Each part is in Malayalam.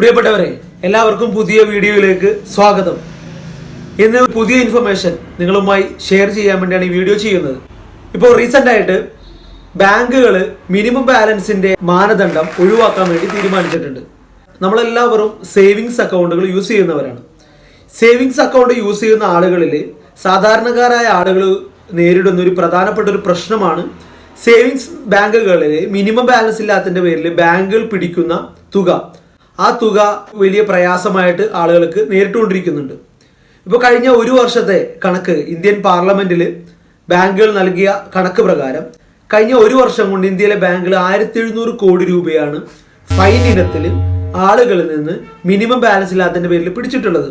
പ്രിയപ്പെട്ടവരെ എല്ലാവർക്കും പുതിയ വീഡിയോയിലേക്ക് സ്വാഗതം. ഇന്ന് പുതിയ ഇൻഫർമേഷൻ നിങ്ങളുമായി ഷെയർ ചെയ്യാൻ വേണ്ടിയാണ് ഈ വീഡിയോ ചെയ്യുന്നത്. ഇപ്പോൾ റീസെന്റ് ആയിട്ട് ബാങ്കുകൾ മിനിമം ബാലൻസിന്റെ മാനദണ്ഡം ഒഴിവാക്കാൻ വേണ്ടി തീരുമാനിച്ചിട്ടുണ്ട്. നമ്മളെല്ലാവരും സേവിങ്സ് അക്കൗണ്ടുകൾ യൂസ് ചെയ്യുന്നവരാണ്. സേവിങ്സ് അക്കൗണ്ട് യൂസ് ചെയ്യുന്ന ആളുകളിൽ സാധാരണക്കാരായ ആളുകൾ നേരിടുന്ന ഒരു പ്രധാനപ്പെട്ട ഒരു പ്രശ്നമാണ് സേവിങ്സ് ബാങ്കുകളിൽ മിനിമം ബാലൻസ് ഇല്ലാത്തതിന്റെ പേരിൽ ബാങ്കുകൾ പിടിക്കുന്ന തുക. ആ തുക വലിയ പ്രയാസമായിട്ട് ആളുകൾക്ക് നേരിട്ടുകൊണ്ടിരിക്കുന്നുണ്ട്. ഇപ്പോൾ കഴിഞ്ഞ ഒരു വർഷത്തെ കണക്ക് ഇന്ത്യൻ പാർലമെന്റിൽ ബാങ്കുകൾ നൽകിയ കണക്ക് പ്രകാരം കഴിഞ്ഞ ഒരു വർഷം കൊണ്ട് ഇന്ത്യയിലെ ബാങ്കുകൾ ആയിരത്തി എഴുന്നൂറ് കോടി രൂപയാണ് ഫൈൻ ഇനത്തിൽ ആളുകളിൽ നിന്ന് മിനിമം ബാലൻസ് ഇല്ലാത്തതിന്റെ പേരിൽ പിടിച്ചിട്ടുള്ളത്.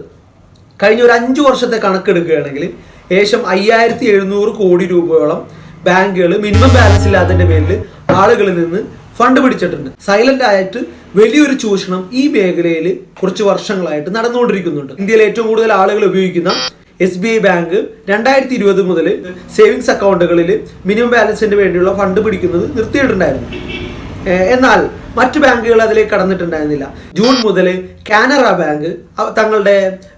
കഴിഞ്ഞ ഒരു അഞ്ചു വർഷത്തെ കണക്കെടുക്കുകയാണെങ്കിൽ ഏകദേശം അയ്യായിരത്തി എഴുന്നൂറ് കോടി രൂപയോളം ബാങ്കുകൾ മിനിമം ബാലൻസ് ഇല്ലാത്തതിന്റെ പേരിൽ ആളുകളിൽ നിന്ന് ഫണ്ട് പിടിച്ചിട്ടുണ്ട്. സൈലന്റ് ആയിട്ട് വലിയൊരു ചൂഷണം ഈ മേഖലയിൽ കുറച്ച് വർഷങ്ങളായിട്ട് നടന്നുകൊണ്ടിരിക്കുന്നുണ്ട്. ഇന്ത്യയിൽ ഏറ്റവും കൂടുതൽ ആളുകൾ ഉപയോഗിക്കുന്ന എസ് ബി ഐ ബാങ്ക് രണ്ടായിരത്തി ഇരുപത് മുതൽ സേവിങ്സ് അക്കൗണ്ടുകളിൽ മിനിമം ബാലൻസിന് വേണ്ടിയുള്ള ഫണ്ട് പിടിക്കുന്നത് നിർത്തിയിട്ടുണ്ടായിരുന്നു. എന്നാൽ മറ്റു ബാങ്കുകൾ അതിലേക്ക് കടന്നിട്ടുണ്ടായിരുന്നില്ല. ജൂൺ മുതൽ കാനറ ബാങ്ക് തങ്ങളുടെ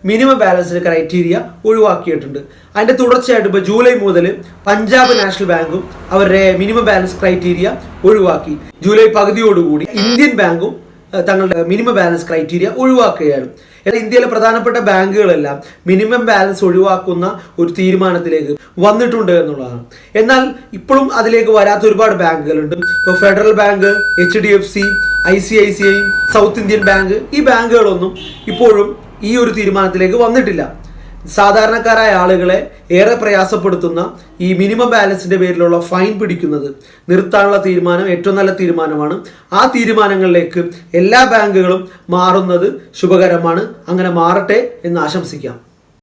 മിനിമം ബാലൻസ് ക്രൈറ്റീരിയ ഒഴിവാക്കിയിട്ടുണ്ട്. അതിന്റെ തുടർച്ചയായിട്ട് ഇപ്പോൾ ജൂലൈ മുതൽ പഞ്ചാബ് നാഷണൽ ബാങ്കും അവരുടെ മിനിമം ബാലൻസ് ക്രൈറ്റീരിയ ഒഴിവാക്കി. ജൂലൈ പകുതിയോടുകൂടി ഇന്ത്യൻ ബാങ്കും തങ്ങളുടെ മിനിമം ബാലൻസ് ക്രൈറ്റീരിയ ഒഴിവാക്കുകയാണ്. ഇന്ത്യയിലെ പ്രധാനപ്പെട്ട ബാങ്കുകളെല്ലാം മിനിമം ബാലൻസ് ഒഴിവാക്കുന്ന ഒരു തീരുമാനത്തിലേക്ക് വന്നിട്ടുണ്ട് എന്നുള്ളതാണ്. എന്നാൽ ഇപ്പോഴും അതിലേക്ക് വരാത്ത ഒരുപാട് ബാങ്കുകളുണ്ട്. ഇപ്പോൾ Federal Bank H D F C I C I C I South Indian Bank ഈ ബാങ്കുകളൊന്നും ഇപ്പോഴും ഈ ഒരു തീരുമാനത്തിലേക്ക് വന്നിട്ടില്ല. സാധാരണക്കാരായ ആളുകളെ ഏറെ പ്രയാസപ്പെടുത്തുന്ന ഈ മിനിമം ബാലൻസിന്റെ പേരിലുള്ള ഫൈൻ പിടിക്കുന്നത് നിർത്താനുള്ള തീരുമാനം ഏറ്റവും നല്ല തീരുമാനമാണ്. ആ തീരുമാനങ്ങളിലേക്ക് എല്ലാ ബാങ്കുകളും മാറുന്നത് ശുഭകരമാണ്. അങ്ങനെ മാറട്ടെ എന്ന് ആശംസിക്കാം.